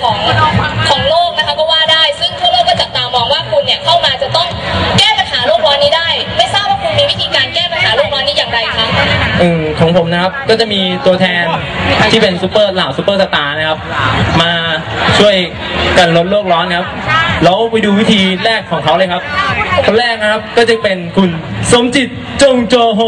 ของของโลกนะคะก็ว่าได้ ซึ่งทั่วโลกก็จับตามองว่าคุณเนี่ยเข้ามาจะต้องแก้ปัญหาโลกร้อนนี้ได้ ไม่ทราบว่าคุณมีวิธีการแก้ปัญหาโลกร้อนนี้อย่างไรคะอืมของผมนะครับก็จะมีตัวแทนที่เป็นซูเปอร์เหล่าซูเปอร์สตาร์นะครับ มาช่วยกันลดโลกร้อนนะครับแล้วไปดูวิธีแรกของเขาเลยครับคนแรกนะครับก็จะเป็นคุณสมจิตจงโจโห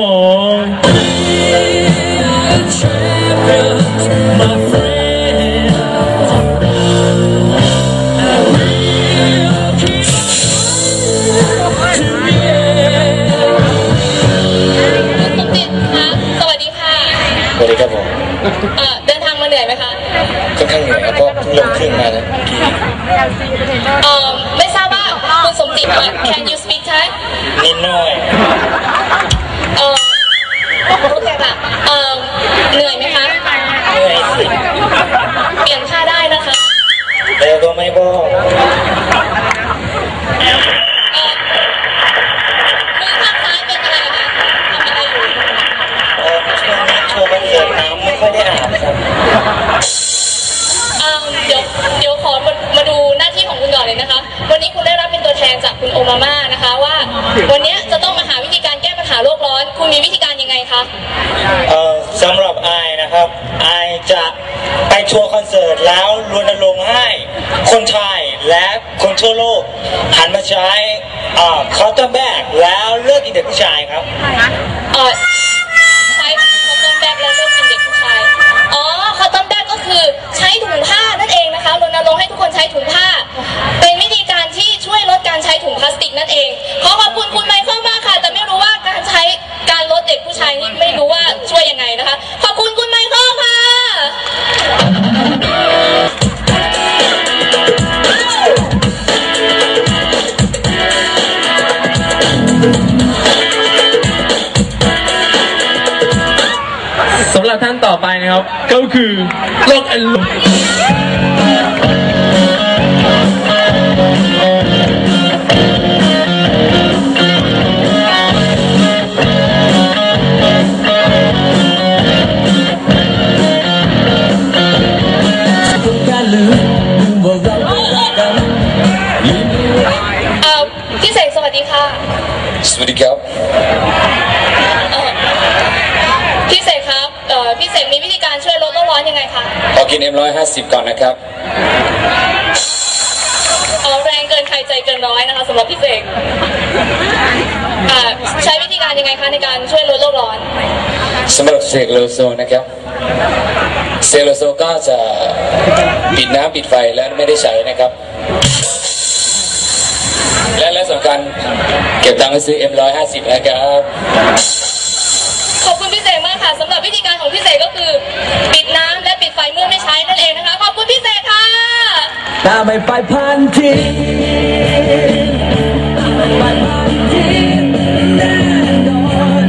ครับผมเอ่อเดินทางมาเหนื่อยไหมคะค่อนข้างเหนื่อยแล้วก็เพิ่งลงเครื่องมานะเมื่อกี้ เอ่อไม่ทราบว่าคุณสมจิตคะ can you speak Thai นิดหน่อย เอ่อโอเคค่ะเอ่อเหนื่อยไหมคะ เหนื่อยสิ เลยนะคะ วันนี้คุณได้รับเป็นตัวแทนจากคุณโอมาม่านะคะว่า วันนี้จะต้องมาหาวิธีการแก้ปัญหาโลกร้อน คุณมีวิธีการยังไงคะเออสำหรับไอายนะครับไอายจะไปทัวร์คอนเสิร์ตแล้วรณรงค์ให้ คนไทยและคนทั่วโลก หันมาใช้คอตตอนแบกแล้วเลือกอีเด็กผู้ชายครับ เอ่อใช้คอตตอนแบกแล้วเลือกเป็นเด็กผู้ชาย อ๋อคอตตอนแบกก็คือใช้ถุงผ้านั่นเองนะ สำหรับท่านต่อไปนะครับ ก็คือโลกอันลุกเอ่อพี่เสกสวัสดีค่ะ สวัสดีครับ ยลดโลกร้อนยังไงคะขอกิน M150 ก่อนนะครับเอาแรงเกินใครใจเกินร้อยนะคะสำหรับพี่เสกอ่าใช้วิธีการยังไงคะในการช่วยลดโลกร้อนสำหรับเสกโลโซนะครับเสกโลโซก็จะปิดน้ำปิดไฟและไม่ได้ใช้นะครับ และและสำคัญเก็บตังค์ไปซื้อ M150 นะครับ ขอบคุณพี่เสกมากค่ะสำหรับวิธีการของพี่ เสกก็คือ ปิดน้ำและปิดไฟเมื่อไม่ใช้นั่นเองนะคะ ขอบคุณพี่เสกค่ะถ้าไม่ไปพันทีถ้าไม่ไปพันทีแน่นอน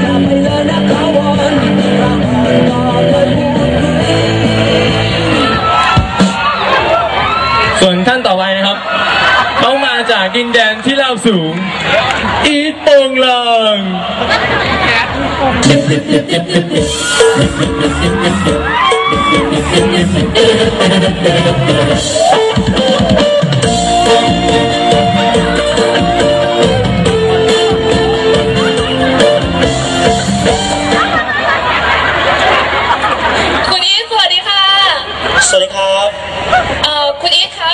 อย่าไปเลยนะขาวอนรักต่อไปพูดคุยส่วนท่านต่อไปนะครับเขามาจากดินแดนที่ราบสูง อีทโปงลาง คุณอีทสวัสดีค่ะ สวัสดีครับ เอ่อคุณอีทคะ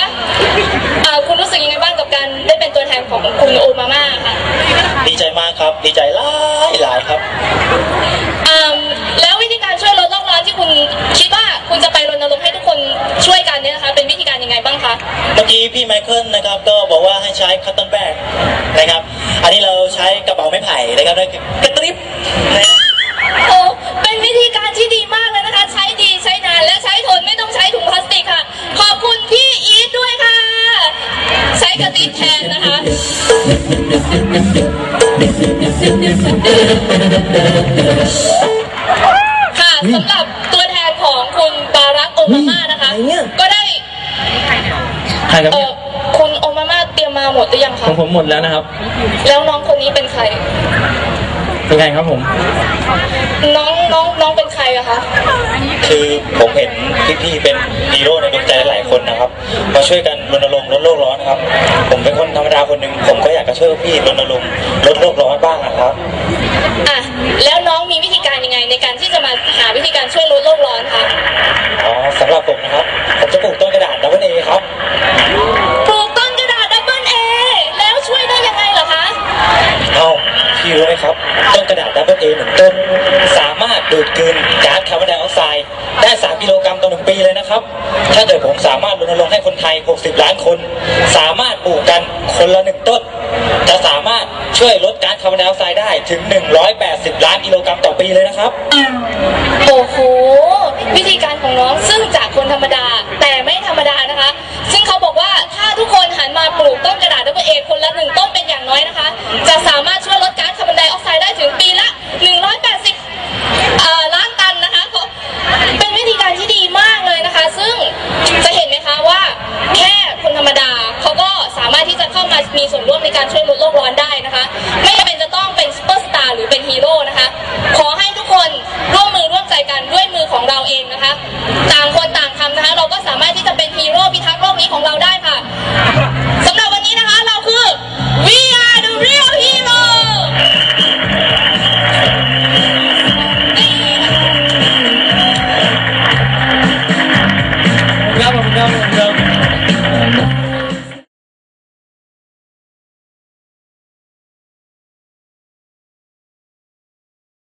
เอ่อคุณรู้สึกยังไงบ้างกับการได้เป็นตัวแทนของคุณโอมาม่าค่ะ ดีใจมากครับ ดีใจหลา งบ้างคะเมื่อกี้พี่ไมเคิลนะครับก็บอกว่าให้ใช้คัตเติ้ลแบกนะครับ อันนี้เราใช้กระเป๋าไม้ไผ่นะครับด้วกระติบโอ้เป็นวิธีการที่ดีมากเลยนะคะ ใช้ดีใช้นานและใช้ทนไม่ต้องใช้ถุงพลาสติกค่ะ ขอบคุณพี่อีทด้วยค่ะ ใช้กระติบแทนนะคะ ค่ะสำหรับตัวแทนของคุณบารักโอบามานะคะก็ได้ ใครครับเออคุณโอบามาเตรียมมาหมดหรือยังขคะองผมหมดแล้วนะครับ แล้วน้องคนนี้เป็นใคร เป็นไงครับผม น้องน้องน้องเป็นใครอะคะ คือผมเห็นพี่ๆเป็นฮีโร่ในดวงใจหลายคนนะครับ มาช่วยกันรณรงค์ลดโลกร้อนครับ ผมเป็นคนธรรมดาคนหนึ่งผมก็อยากจะช่วยพี่รณรงค์ลดโลกร้อนบ้างนะครับ อะ แล้วน้องมีวิธีการยังไงในการที่จะมาหาวิธีการช่วยลดโลกาพี่รู้ไหมครับต้นกระดาษดับเบิลเอหนึ่งต้นสามารถดูดกลืนก๊าซคาร์บอนไดออกไซด์ได้ 3 กิโลกรัมต่อหนึ่งปีเลยนะครับ ถ้าเกิดผมสามารถรณรงค์ให้คนไทย 60 ล้านคน สามารถปลูกกันคนละหนึ่งต้น จะสามารถช่วยลดก๊าซคาร์บอนไดออกไซด์ได้ถึง 180 ล้านกิโลกรัมต่อปีเลยนะครับ โอ้โห วิธีการของน้องซึ่งจากคนธรรมดาแต่ ฮีโร่นะคะ ขอให้ทุกคนร่วมมือร่วมใจกันด้วยมือของเราเองนะคะ ต่างคนต่างทำนะคะ เราก็สามารถที่จะเป็นฮีโร่พิทักษ์โลกนี้ของเราได้ค่ะ